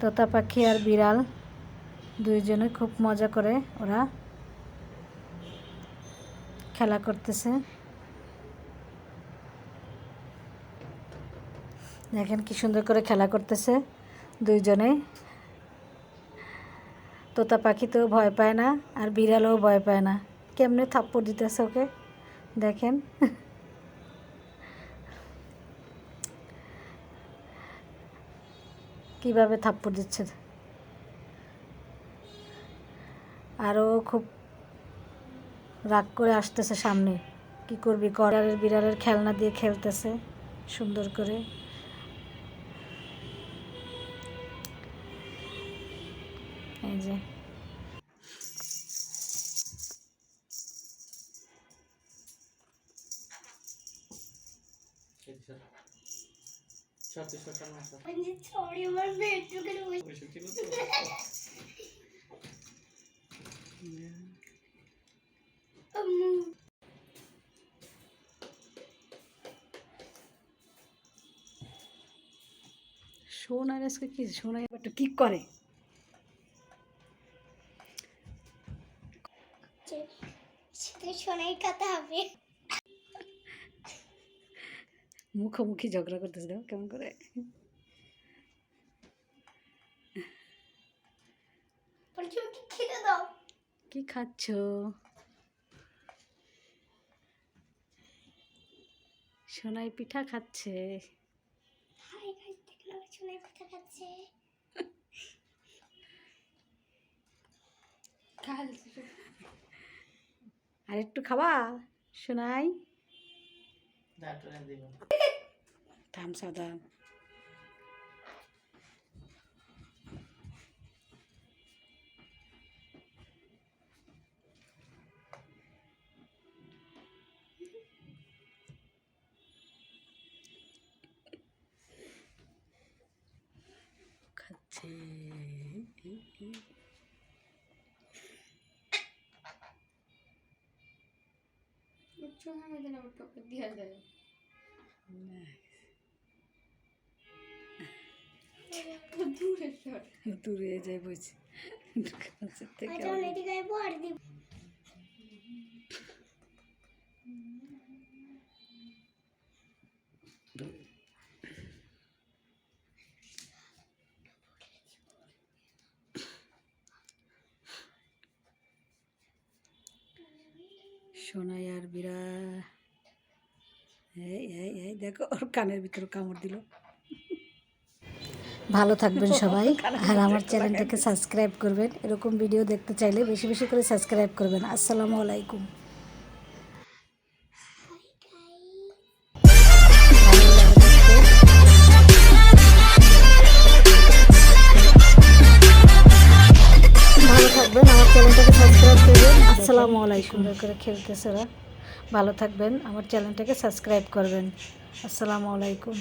তোতা পাখি আর বিড়াল দুইজনে খুব মজা করে ওরা খেলা করতেছে। দেখেন কি সুন্দর করে খেলা করতেছে দুইজনে। তোতা পাখি তো ভয় পায় না আর বিড়ালও ভয় পায় না। কেমনে থাপ্পড় দিতেছে ওকে? দেখেন। কীভাবে থাপ্পড় দিচ্ছে? আরও খুব রাগ করে আসতেছে সামনে। কি করবি? করারের বিড়ালের খেলনা দিয়ে খেলতেছে সুন্দর করে। এই যে। আমার আম্মু। সোনার আজকে কি? সোনা এবার একটু কি করে। সোনাই কথা হবে। মুখোমুখি ঝগড়া করতেছে দেখো কেমন করে? কি খাচ্ছ? সোনাই পিঠা খাচ্ছে। আর একটু দেখলাম সোনাই? কথা খাচ্ছে আর একটু খাবা সোনাই থাম সাদা খাচ্ছে দূরে যাই বলছি। কাছের থেকে আচ্ছা সোনাই আর বিরা এই এই দেখো ওর কানের ভিতরে কামড় দিল। ভালো থাকবেন সবাই। আর আমার চ্যানেলটাকে সাবস্ক্রাইব করবেন। এরকম ভিডিও দেখতে চাইলে বেশি বেশি করে সাবস্ক্রাইব করবেন। আসসালামু আলাইকুম। ভালো থাকবেন আমার চ্যানেলটাকে সাবস্ক্রাইব করবেন। আসসালামু আলাইকুম। সুন্দর করে খেলতেছে ওরা। ভালো থাকবেন আমার চ্যানেলটাকে সাবস্ক্রাইব করবেন। আসসালামু আলাইকুম।